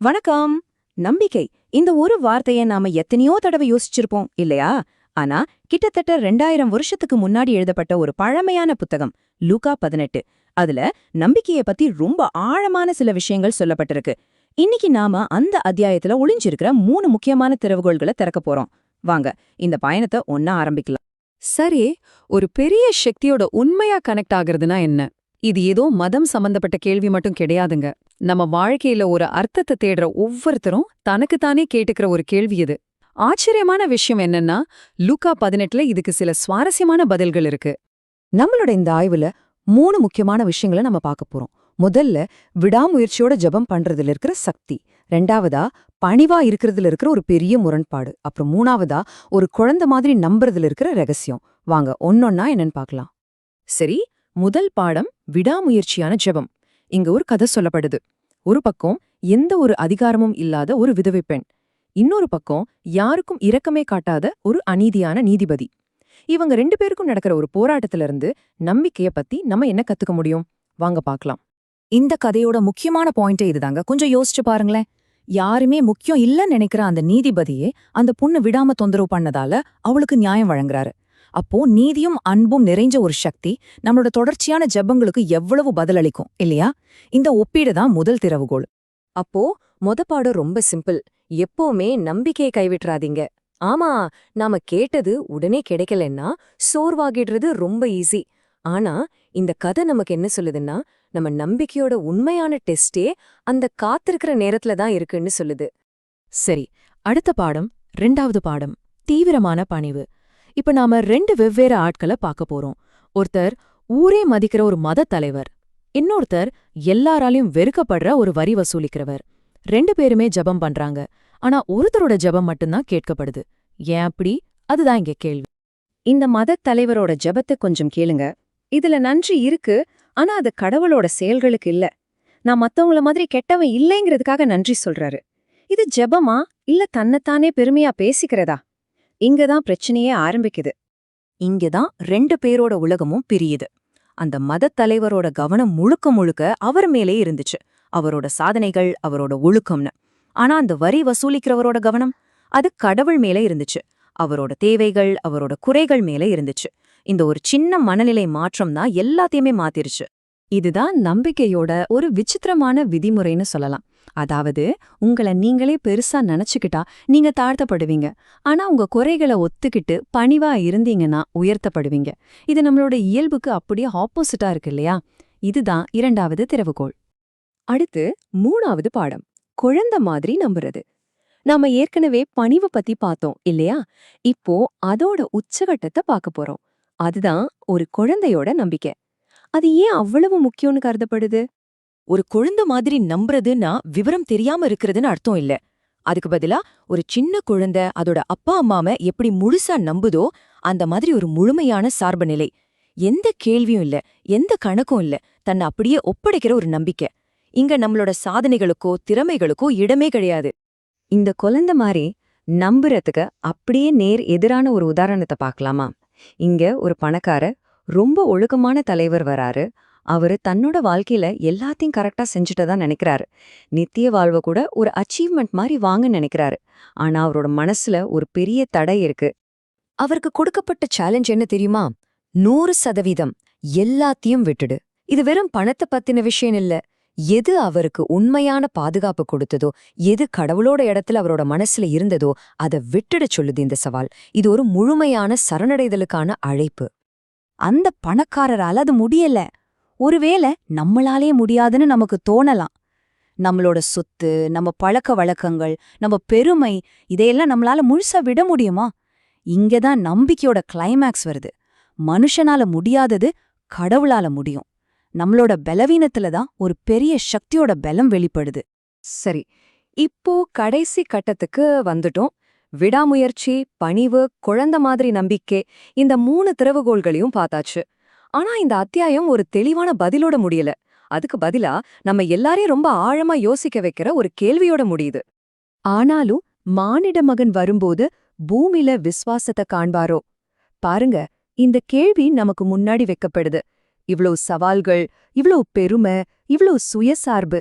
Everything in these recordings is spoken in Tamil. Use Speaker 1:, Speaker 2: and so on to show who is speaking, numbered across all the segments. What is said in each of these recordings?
Speaker 1: வணக்கம். நம்பிக்கை. இந்த ஒரு வார்த்தைய நாம எத்தனையோ தடவை யோசிச்சிருப்போம் இல்லையா? ஆனா கிட்டத்தட்ட ரெண்டாயிரம் வருஷத்துக்கு முன்னாடி எழுதப்பட்ட ஒரு பழமையான புத்தகம் லூகா பதினெட்டு. அதுல நம்பிக்கைய பத்தி ரொம்ப ஆழமான சில விஷயங்கள் சொல்லப்பட்டிருக்கு. இன்னைக்கு நாம அந்த அத்தியாயத்துல ஒளிஞ்சிருக்கிற மூணு முக்கியமான திறவுகோள்களை திறக்க போறோம். வாங்க இந்த பயணத்தை ஒன்னா ஆரம்பிக்கலாம்.
Speaker 2: சரி ஒரு பெரிய சக்தியோட உண்மையா கனெக்ட் ஆகுறதுனா என்ன? இது ஏதோ மதம் சம்பந்தப்பட்ட கேள்வி மட்டும் கிடையாதுங்க. நம்ம வாழ்க்கையில ஒரு அர்த்தத்தை தேடுற ஒவ்வொருத்தரும் தனக்குத்தானே கேட்டுக்கிற ஒரு கேள்வி இது. ஆச்சரியமான விஷயம் என்னன்னா லூக்கா பதினெட்டுல இதுக்கு சில சுவாரஸ்யமான பதில்கள் இருக்கு.
Speaker 1: நம்மளோட இந்த ஆய்வுல மூணு முக்கியமான விஷயங்களை நம்ம பார்க்க போறோம். முதல்ல விடாமுயற்சியோட ஜெபம் பண்றதுல இருக்கிற சக்தி. ரெண்டாவதா பணிவா இருக்கிறதுல இருக்கிற ஒரு பெரிய முரண்பாடு. அப்புறம் மூணாவதா ஒரு குழந்தை மாதிரி நம்புறதுல இருக்கிற ரகசியம். வாங்க ஒன்னொன்னா என்னன்னு பார்க்கலாம். சரி முதல் பாடம் விடாமுயற்சியான ஜெபம். இங்க ஒரு கதை சொல்லப்படுது. ஒரு பக்கம் எந்த ஒரு அதிகாரமும் இல்லாத ஒரு விதவை பெண். இன்னொரு பக்கம் யாருக்கும் இரக்கமே காட்டாத ஒரு அநீதியான நீதிபதி. இவங்க ரெண்டு பேருக்கும் நடக்கிற ஒரு போராட்டத்துல இருந்து நம்பிக்கைய பத்தி நம்ம என்ன கத்துக்க முடியும்? வாங்க பார்க்கலாம். இந்த கதையோட முக்கியமான பாயிண்டே இதுதாங்க. கொஞ்சம் யோசிச்சு பாருங்களேன். யாருமே முக்கியம் இல்லன்னு நினைக்கிற அந்த நீதிபதியே அந்த பொண்ணு விடாம தொந்தரவு பண்ணதால அவளுக்கு நியாயம் வழங்குறாரு. அப்போ நீதியும் அன்பும் நிறைஞ்ச ஒரு சக்தி நம்மளோட தொடர்ச்சியான ஜெபங்களுக்கு எவ்வளவு பதிலளிக்கும் இல்லையா? இந்த ஒப்பீடு தான் முதல் திறவுகோள். அப்போ மொத பாடம் ரொம்ப சிம்பிள். எப்பவுமே நம்பிக்கையை கைவிட்றாதீங்க ஆமா நாம கேட்டது உடனே கிடைக்கலன்னா சோர்வாகிடுறது ரொம்ப ஈஸி. ஆனா இந்த கதை நமக்கு என்ன சொல்லுதுன்னா நம்ம நம்பிக்கையோட உண்மையான டெஸ்டே அந்த காத்திருக்கிற நேரத்துல தான் இருக்குன்னு சொல்லுது. சரி அடுத்த பாடம் ரெண்டாவது பாடம் தீவிரமான பணிவு. இப்ப நாம ரெண்டு வெவ்வேறு ஆட்களை பார்க்க போறோம். ஒருத்தர் ஊரே மதிக்கிற ஒரு மத தலைவர் இன்னொருத்தர் எல்லாராலையும் வெறுக்கப்படுற ஒரு வரி வசூலிக்கிறவர். ரெண்டு பேருமே ஜெபம் பண்றாங்க. ஆனா ஒருத்தரோட ஜெபம் மட்டும்தான் கேட்கப்படுது. ஏன் அப்படி? அதுதான் இங்க கேள்வி. இந்த மதத் தலைவரோட ஜெபத்தை கொஞ்சம் கேளுங்க. இதுல நன்றி இருக்கு ஆனா அது கடவுளோட செயல்களுக்கு இல்ல. நான் மத்தவங்கள மாதிரி கெட்டவன் இல்லைங்கிறதுக்காக நன்றி சொல்றாரு. இது ஜெபமா? இல்ல தன்னைத்தானே பெருமையா பேசிக்கிறதா? இங்கதான் பிரச்சனையே ஆரம்பிக்குது. இங்கதான் ரெண்டு பேரோட உலகமும் பிரியுது. அந்த மதத் தலைவரோட கவனம் முழுக்க முழுக்க அவர் மேலே இருந்துச்சு. அவரோட சாதனைகள் அவரோட ஒழுக்கம்னு. ஆனா அந்த வரி வசூலிக்கிறவரோட கவனம்? அது கடவுள் மேலே இருந்துச்சு. அவரோட தேவைகள் அவரோட குறைகள் மேலே இருந்துச்சு. இந்த ஒரு சின்ன மனநிலை மாற்றம் தான் எல்லாத்தையுமே மாத்திருச்சு. இதுதான் நம்பிக்கையோட ஒரு விசித்திரமான விதிமுறைன்னு சொல்லலாம். அதாவது உங்கள நீங்களே பெருசா நினைச்சுக்கிட்டா நீங்க தாழ்த்தப்படுவீங்க. ஆனா உங்க குறைகளை ஒத்துக்கிட்டு பணிவா இருந்தீங்கன்னா உயர்த்தப்படுவீங்க. இது நம்மளோட இயல்புக்கு அப்படியே ஆப்போசிட்டா இருக்கு இல்லையா? இதுதான் இரண்டாவது திறவுகோள். அடுத்து மூணாவது பாடம். குழந்தை மாதிரி நம்புறது. நாம ஏற்கனவே பணிவு பத்தி பார்த்தோம் இல்லையா? இப்போ அதோட உச்சகட்டத்தை பார்க்க போறோம். அதுதான் ஒரு குழந்தையோட நம்பிக்கை. அது ஏன் அவ்வளவு முக்கியம்னு கருதப்படுது? ஒரு குழந்தை மாதிரி நம்புறதுன்னா விவரம் தெரியாம இருக்கிறதுன்னு அர்த்தம் இல்ல. அதுக்கு பதிலா ஒரு சின்ன குழந்தை அதோட அப்பா அம்மாம எப்படி முழுசா நம்புதோ அந்த மாதிரி ஒரு முழுமையான சார்பு நிலை எந்த கேள்வியும் இல்ல எந்த கணக்கும் இல்ல தன்னை அப்படியே ஒப்படைக்கிற ஒரு நம்பிக்கை. இங்க நம்மளோட சாதனைகளுக்கோ திறமைகளுக்கோ இடமே கிடையாது. இந்த குழந்தை மாதிரி நம்புறதுக்கு அப்படியே நேர் எதிரான ஒரு உதாரணத்தை பார்க்கலாமா? இங்க ஒரு பணக்காரர் ரொம்ப ஒழுக்கமான தலைவர் வராரு. அவரு தன்னோட வாழ்க்கையில எல்லாத்தையும் கரெக்டா செஞ்சுட்டதா நினைக்கிறாரு. நித்திய வாழ்வை கூட ஒரு அச்சீவ்மெண்ட் மாதிரி வாங்க நினைக்கிறாரு. ஆனா அவரோட மனசுல ஒரு பெரிய தடை இருக்கு. அவருக்கு கொடுக்கப்பட்ட சேலஞ்ச் என்ன தெரியுமா? நூறு சதவீதம் எல்லாத்தையும் விட்டுடு. இது வெறும் பணத்தை பத்தின விஷயம் இல்ல. எது அவருக்கு உண்மையான பாதுகாப்பு கொடுத்ததோ எது கடவுளோட இடத்துல அவரோட மனசுல இருந்ததோ அதை விட்டுட சொல்லுது இந்த சவால். இது ஒரு முழுமையான சரணடைதலுக்கான அழைப்பு. அந்த பணக்காரரால அது முடியல. ஒருவேளை நம்மளாலே முடியாதுன்னு நமக்கு தோணலாம். நம்மளோட சொத்து நம்ம பழக்க வழக்கங்கள் நம்ம பெருமை இதையெல்லாம் நம்மளால முழுசா விட முடியுமா? இங்கதான் நம்பிக்கையோட கிளைமேக்ஸ் வருது. மனுஷனால முடியாதது கடவுளால முடியும். நம்மளோட பலவீனத்துல தான் ஒரு பெரிய சக்தியோட பலம் வெளிப்படுது. சரி இப்போ கடைசி கட்டத்துக்கு வந்துட்டோம். விடாமுயற்சி பணிவு குழந்தை மாதிரி நம்பிக்கை இந்த மூணு திறவுகோள்களையும் பார்த்தாச்சு. ஆனா இந்த அத்தியாயம் ஒரு தெளிவான பதிலோட முடியல. அதுக்கு பதிலா நம்ம எல்லாரையும் ரொம்ப ஆழமா யோசிக்க வைக்கிற ஒரு கேள்வியோட முடியுது. ஆனாலும் மானிட மகன் வரும்போது பூமியில விஸ்வாசத்தை காண்பாரோ? பாருங்க இந்த கேள்வி நமக்கு முன்னாடி வைக்கப்படுது. இவ்ளோ சவால்கள் இவ்ளோ பெருமை இவ்ளோ சுயசார்பு.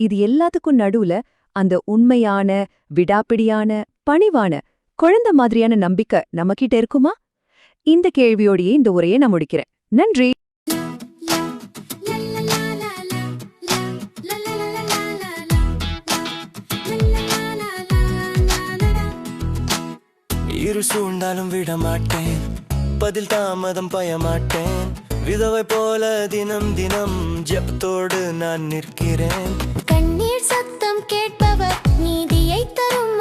Speaker 1: இது எல்லாத்துக்கும் நடுவுல அந்த உண்மையான விடாப்பிடியான பணிவான குழந்தை மாதிரியான நம்பிக்கை நம்மகிட்ட இருக்குமா? இந்த கேள்வியோடையே இந்த உரையை நான் முடிக்கிறேன். நன்றி.
Speaker 3: இரு சூழ்ந்தாலும் விட மாட்டேன். பதில் தாமதம் பய மாட்டேன். விதவை போல தினம் தினம் ஜெபத்தோடு நான் நிற்கிறேன்.
Speaker 4: கண்ணீர் சத்தம் கேட்பவர் நீதியை தரும்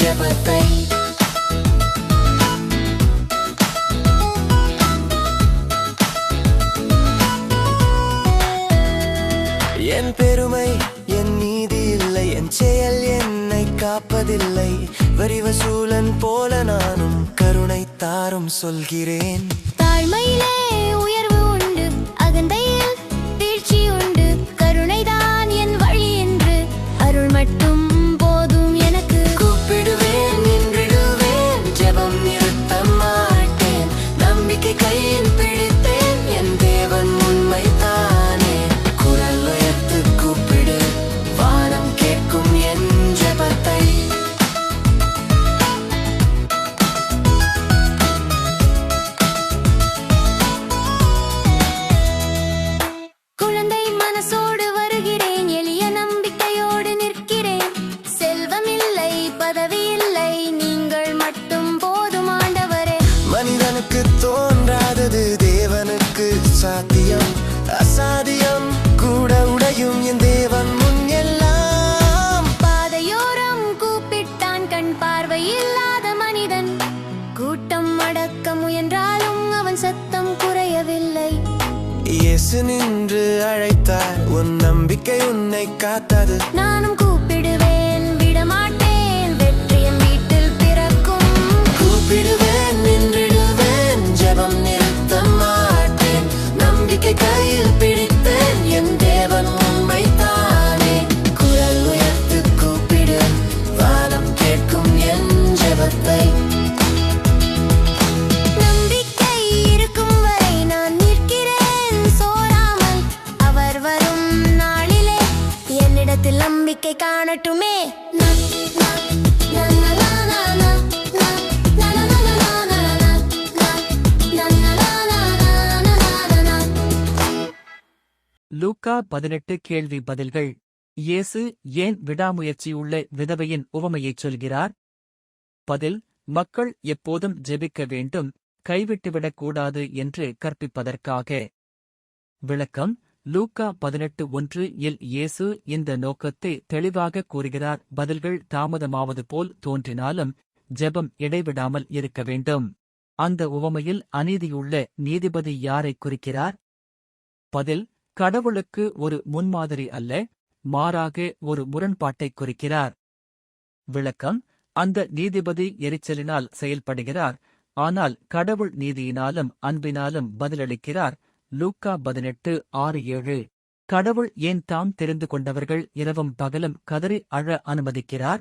Speaker 3: என் பெருமை என் நீதி இல்லை என் செயல் என்னை காப்பதில்லை. வரிவசூலன் போல நானும் கருணை தாரும் சொல்கிறேன்.
Speaker 4: அடக்க முயன்றாலும் அவன் சத்தம் குறையவில்லை.
Speaker 3: இயேசு நின்று அழைத்தார் உன் நம்பிக்கை உன்னை காத்தது.
Speaker 4: நானும் கூப்பிடுவேன் விடமாட்டேன் வெற்றி என் வீட்டில் பிறக்கும்.
Speaker 3: கூப்பிடுவேன் நின்றிடுவேன் ஜெபம் நிறுத்த மாட்டேன். நம்பிக்கை கையில் பிடித்தேன் என் தேவன்
Speaker 4: காணட்டுமே.
Speaker 5: லூக்கா பதினெட்டு கேள்வி பதில்கள். இயேசு ஏன் விடாமுயற்சியுள்ள விதவையின் உவமையைச் சொல்கிறார்? பதில் மக்கள் எப்போதும் ஜெபிக்க வேண்டும் கைவிட்டுவிடக் கூடாது என்று கற்பிப்பதற்காக. விளக்கம் லூக்கா பதினெட்டு ஒன்று இல் இயேசு இந்த நோக்கத்தை தெளிவாக கூறுகிறார். பதில்கள் தாமதமாவது போல் தோன்றினாலும் ஜெபம் இடைவிடாமல் இருக்க வேண்டும். அந்த உவமையில் அநீதியுள்ள நீதிபதி யாரை குறிக்கிறார்? பதில் கடவுளுக்கு ஒரு முன்மாதிரி அல்ல மாறாக ஒரு முரண்பாட்டைக் குறிக்கிறார். விளக்கம் அந்த நீதிபதி எரிச்சலினால் செயல்படுகிறார் ஆனால் கடவுள் நீதியினாலும் அன்பினாலும் பதிலளிக்கிறார் லூக்கா பதினெட்டு ஆறு ஏழு. கடவுள் ஏன் தாம் தெரிந்து கொண்டவர்கள் இரவும் பகலும் கதறி அழ அனுமதிக்கிறார்?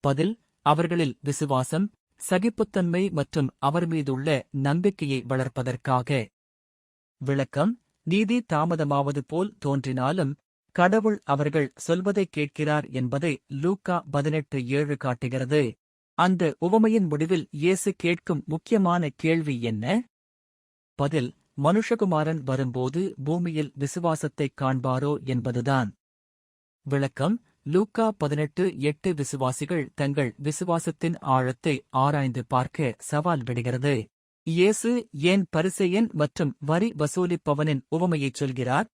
Speaker 5: பதில் அவர்களில் விசுவாசம் சகிப்புத்தன்மை மற்றும் அவர் மீதுள்ள நம்பிக்கையை வளர்ப்பதற்காக. விளக்கம் நீதி தாமதமாவது போல் தோன்றினாலும் கடவுள் அவர்கள் சொல்வதை கேட்கிறார் என்பதை லூக்கா பதினெட்டு ஏழு காட்டுகிறது. அந்த உவமையின் முடிவில் இயேசு கேட்கும் முக்கியமான கேள்வி என்ன? பதில் மனுஷகுமாரன் வரும்போது பூமியில் விசுவாசத்தைக் காண்பாரோ என்பதுதான். விளக்கம் லூக்கா பதினெட்டு எட்டு விசுவாசிகள் தங்கள் விசுவாசத்தின் ஆழத்தை ஆராய்ந்து பார்க்க சவால் விடுகிறது. இயேசு ஏன் பரிசெயன் மற்றும் வரி வசூலிப்பவனின் உவமையைச் சொல்கிறார்?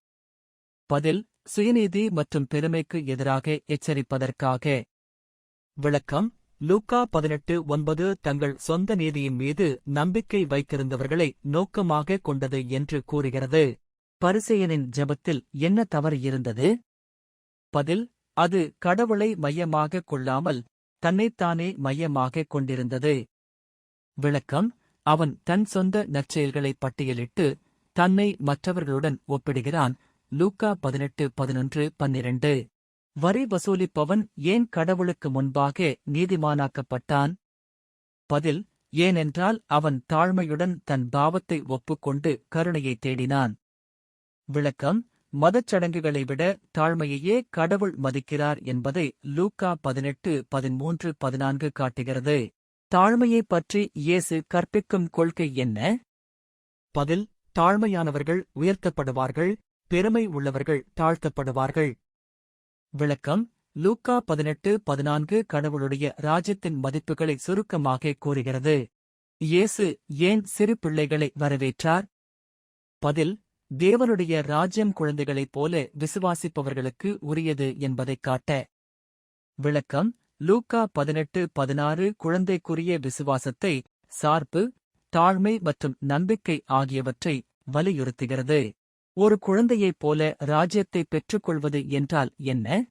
Speaker 5: பதில் சுயநீதி மற்றும் பெருமைக்கு எதிராக எச்சரிப்பதற்காக. விளக்கம் லூக்கா பதினெட்டு ஒன்பது தங்கள் சொந்த நீதியின் மீது நம்பிக்கை வைத்திருந்தவர்களை நோக்கமாக கொண்டது என்று கூறுகிறது. பரிசெயனின் ஜெபத்தில் என்ன தவறு இருந்தது? பதில் அது கடவுளை மையமாகக் கொள்ளாமல் தன்னைத்தானே மையமாகக் கொண்டிருந்தது. விளக்கம் அவன் தன் சொந்த நற்செயல்களை பட்டியலிட்டு தன்னை மற்றவர்களுடன் ஒப்பிடுகிறான். லூக்கா பதினெட்டு பதினொன்று பன்னிரண்டு. வரி வசூலிப்பவன் ஏன் கடவுளுக்கு முன்பாக நீதிமானாக்கப்பட்டான்? பதில் ஏனென்றால் அவன் தாழ்மையுடன் தன் பாவத்தை ஒப்புக்கொண்டு கருணையை தேடினான். விளக்கம் மதச்சடங்குகளை விட தாழ்மையையே கடவுள் மதிக்கிறார் என்பதை லூக்கா பதினெட்டு பதிமூன்று பதினான்கு காட்டுகிறது. தாழ்மையைப் பற்றி இயேசு கற்பிக்கும் கொள்கை என்ன? பதில் தாழ்மையானவர்கள் உயர்த்தப்படுவார்கள் பெருமை உள்ளவர்கள் தாழ்த்தப்படுவார்கள். விளக்கம் லூக்கா பதினெட்டு பதினான்கு கடவுளுடைய ராஜ்யத்தின் மதிப்புகளை சுருக்கமாக கூறுகிறது. இயேசு ஏன் சிறு பிள்ளைகளை வரவேற்றார்? பதில் தேவனுடைய ராஜ்யம் குழந்தைகளைப் போல விசுவாசிப்பவர்களுக்கு உரியது என்பதைக் காட்ட. விளக்கம் லூக்கா பதினெட்டு பதினாறு குழந்தைக்குரிய விசுவாசத்தை சார்பு தாழ்மை மற்றும் நம்பிக்கை ஆகியவற்றை வலியுறுத்துகிறது. ஒரு குழந்தையைப் போல ராஜ்யத்தை பெற்றுக்கொள்வது என்றால் என்ன?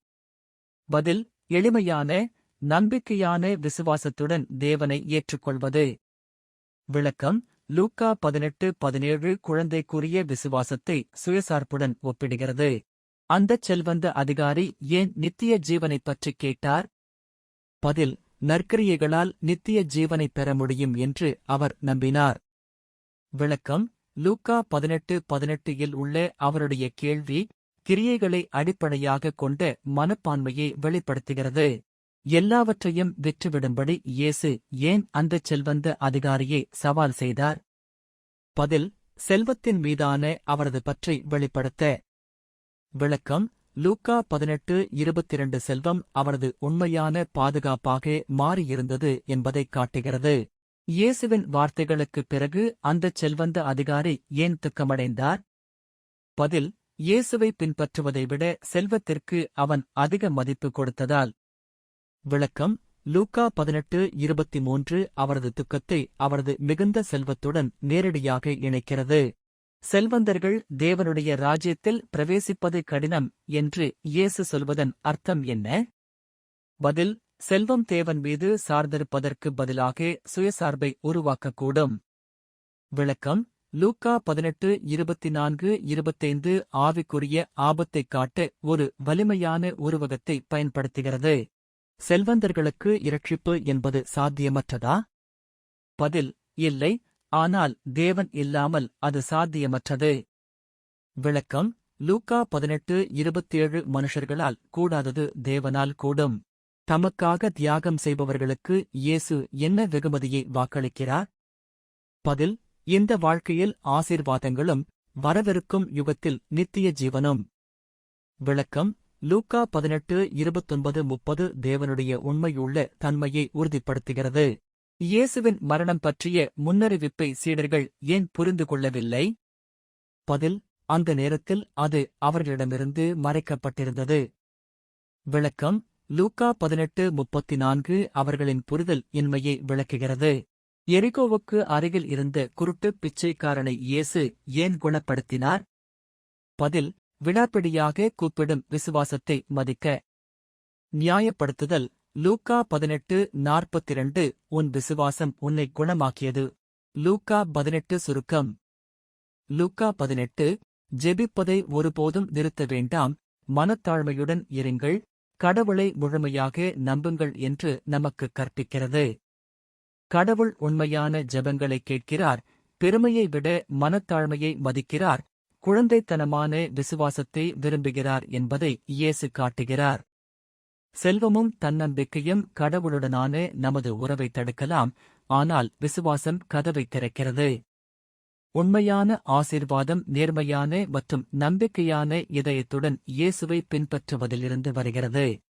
Speaker 5: பதில் எளிமையான நம்பிக்கையான விசுவாசத்துடன் தேவனை ஏற்றுக்கொள்வது. விளக்கம் லூக்கா பதினெட்டு பதினேழு குழந்தைக்குரிய விசுவாசத்தை சுயசார்புடன் ஒப்பிடுகிறது. அந்தச் செல்வந்த அதிகாரி ஏன் நித்திய ஜீவனைப் பற்றிக் கேட்டார்? பதில் நற்கிரியைகளால் நித்திய ஜீவனைப் பெற முடியும் என்று அவர் நம்பினார். விளக்கம் லூக்கா பதினெட்டு பதினெட்டு இல் உள்ள அவருடைய கேள்வி கிரியைகளை அடிப்படையாகக் கொண்ட மனப்பான்மையை வெளிப்படுத்துகிறது. எல்லாவற்றையும் விற்றுவிடும்படி இயேசு ஏன் அந்தச் செல்வந்த அதிகாரியை சவால் செய்தார்? பதில் செல்வத்தின் மீதான அவரது பற்றை வெளிப்படுத்த. விளக்கம் லூக்கா பதினெட்டு இருபத்திரண்டு செல்வம் அவரது உண்மையான பாதுகாப்பாக மாறியிருந்தது என்பதைக் காட்டுகிறது. இயேசுவின் வார்த்தைகளுக்குப் பிறகு அந்தச் செல்வந்த அதிகாரி ஏன் துக்கமடைந்தார்? பதில் இயேசுவை பின்பற்றுவதை விட செல்வத்திற்கு அவன் அதிக மதிப்பு கொடுத்ததால். விளக்கம் லூக்கா பதினெட்டு இருபத்தி மூன்று அவரது துக்கத்தை அவரது மிகுந்த செல்வத்துடன் நேரடியாக இணைக்கிறது. செல்வந்தர்கள் தேவனுடைய ராஜ்யத்தில் பிரவேசிப்பது கடினம் என்று இயேசு சொல்வதன் அர்த்தம் என்ன? பதில் செல்வம் தேவன் மீது சார்ந்திருப்பதற்கு பதிலாக சுயசார்பை உருவாக்கக்கூடும். விளக்கம் லூக்கா பதினெட்டு இருபத்தி நான்கு இருபத்தைந்து ஆவிக்குரிய ஆபத்தைக் காட்ட ஒரு வலிமையான உருவகத்தை பயன்படுத்துகிறது. செல்வந்தர்களுக்கு இரட்சிப்பு என்பது சாத்தியமற்றதா? பதில் இல்லை ஆனால் தேவன் இல்லாமல் அது சாத்தியமற்றது. விளக்கம் லூக்கா பதினெட்டு இருபத்தேழு மனுஷர்களால் கூடாதது தேவனால் கூடும். தமக்காக தியாகம் செய்பவர்களுக்கு இயேசு என்ன வெகுமதியை வாக்களிக்கிறார்? பதில் இந்த வாழ்க்கையில் ஆசீர்வாதங்களும் வரவிருக்கும் யுகத்தில் நித்திய ஜீவனும். விளக்கம் லூக்கா பதினெட்டு இருபத்தொன்பது முப்பது தேவனுடைய உண்மையுள்ள தன்மையை உறுதிப்படுத்துகிறது. இயேசுவின் மரணம் பற்றிய முன்னறிவிப்பை சீடர்கள் ஏன் புரிந்து கொள்ளவில்லை? பதில் அந்த நேரத்தில் அது அவர்களிடமிருந்து மறைக்கப்பட்டிருந்தது. விளக்கம் லூக்கா பதினெட்டு முப்பத்தி நான்கு அவர்களின் புரிதல் இன்மையை விளக்குகிறது. எரிகோவுக்கு அருகில் இருந்த குருட்டு பிச்சைக்காரனை இயேசு ஏன் குணப்படுத்தினார்? பதில் விடாப்பிடியாக கூப்பிடும் விசுவாசத்தை மதிக்க. நியாயப்படுத்துதல் லூக்கா பதினெட்டு நாற்பத்திரண்டு உன் விசுவாசம் உன்னை குணமாக்கியது. லூக்கா பதினெட்டு சுருக்கம். லூக்கா பதினெட்டு ஜெபிப்பதை ஒருபோதும் நிறுத்த வேண்டாம் மனத்தாழ்மையுடன் இருங்கள் கடவுளை முழுமையாக நம்புங்கள் என்று நமக்கு கற்பிக்கிறது. கடவுள் உண்மையான ஜபங்களை கேட்கிறார் பெருமையை விட மனத்தாழ்மையை மதிக்கிறார் குழந்தைத்தனமான விசுவாசத்தை விரும்புகிறார் என்பதை இயேசு காட்டுகிறார். செல்வமும் தன்னம்பிக்கையும் கடவுளுடனான நமது உறவை தடுக்கலாம் ஆனால் விசுவாசம் கதவை திறக்கிறது. உண்மையான ஆசீர்வாதம் நேர்மையான மற்றும் நம்பிக்கையான இதயத்துடன் இயேசுவை பின்பற்றுவதிலிருந்து வருகிறது.